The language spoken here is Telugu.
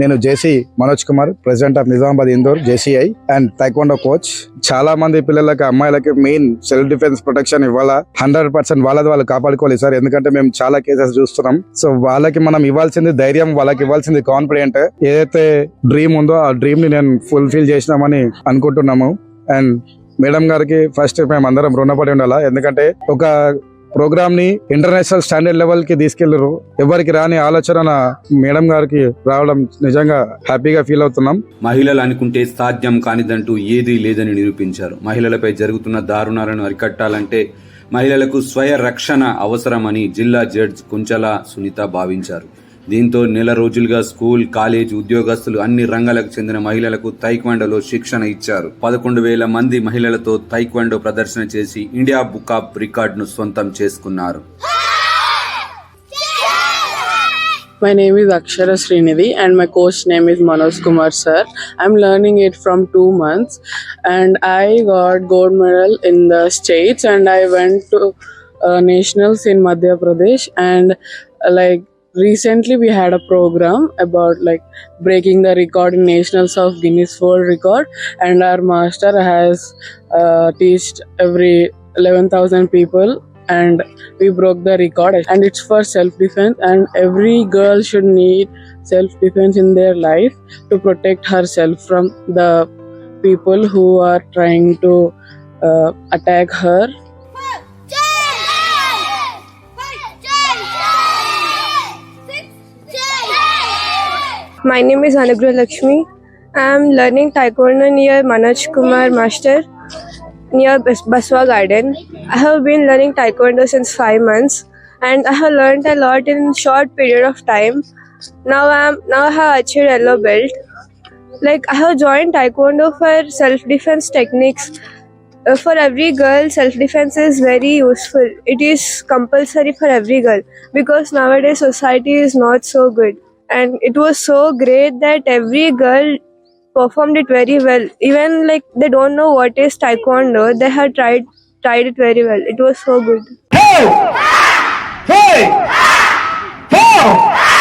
నేను JC Manoj Kumar president of Nizamabad Indur JCI and taekwondo coach చాలా మంది పిల్లలకి అమ్మాయిలకి మెయిన్ సెల్ఫ్ డిఫెన్స్ ప్రొటెక్షన్ ఇవ్వాలా? హండ్రెడ్ పర్సెంట్ వాళ్ళది వాళ్ళు కాపాడుకోవాలి సార్. ఎందుకంటే మేము చాలా కేసెస్ చూస్తున్నాం. సో వాళ్ళకి మనం ఇవ్వాల్సింది ధైర్యం వాళ్ళకి ఇవ్వాల్సింది కాన్ఫిడెంట్ ఏదైతే డ్రీమ్ ఉందో ఆ డ్రీమ్ని నేను ఫుల్ఫిల్ చేసినామని అనుకుంటున్నాము. అండ్ మేడం గారికి ఫస్ట్ మేము అందరం రుణపడి ఉండాలా? ఎందుకంటే ఒక ప్రోగ్రామ్ని ఇంటర్నేషనల్ స్టాండర్డ్ లెవెల్కి తీసుకెళ్ళరు ఎవరికి రాని ఆలోచన మేడం గారికి రావడం నిజంగా హ్యాపీగా ఫీల్ అవుతున్నాం. మహిళలు అనుకుంటే సాధ్యం కానిదంటూ ఏదీ లేదని నిరూపించారు. మహిళలపై జరుగుతున్న దారుణాలను అరికట్టాలంటే మహిళలకు స్వయ రక్షణ అవసరమని జిల్లా జడ్జ్ కుంచల సునీత భావించారు. దీంతో నెల రోజులుగా స్కూల్ కాలేజ్ ఉద్యోగస్తులు అన్ని రంగాలకు చెందిన మహిళలకు తైక్వాండోలో శిక్షణ ఇచ్చారు పదకొండు వేల మంది మహిళలతో తైక్వాండో ప్రదర్శన చేసి ఇండియా బుక్ ఆఫ్ రికార్డును సొంతం చేసుకున్నారు My name is Akshara Srinidhi and my coach name is Manoj Kumar sir. I'm learning it from two months and I got gold medal in the states and I went to uh, nationals in Madhya Pradesh and uh, like recently we had a program about like breaking the record in nationals of Guinness World Record and our master has uh, teached every 11,000 people and we broke the record. And it's for self defense and every girl should need self defense in their life to protect herself from the people who are trying to uh, attack her My name is Anugrah Lakshmi. I am learning Taekwondo near Manoj Kumar Master near Baswa Garden. I have been learning Taekwondo since five months and I have learned a lot in short period of time. Now I am now I have achieved yellow belt. Like I have joined Taekwondo for self defense techniques. Uh, for every girl, self defense is very useful. It is compulsory for every girl because nowadays society is not so good and it was so great that every girl performed it very well even like they don't know what is taekwondo they had tried tried it very well it was so good Hey! Hey! Four!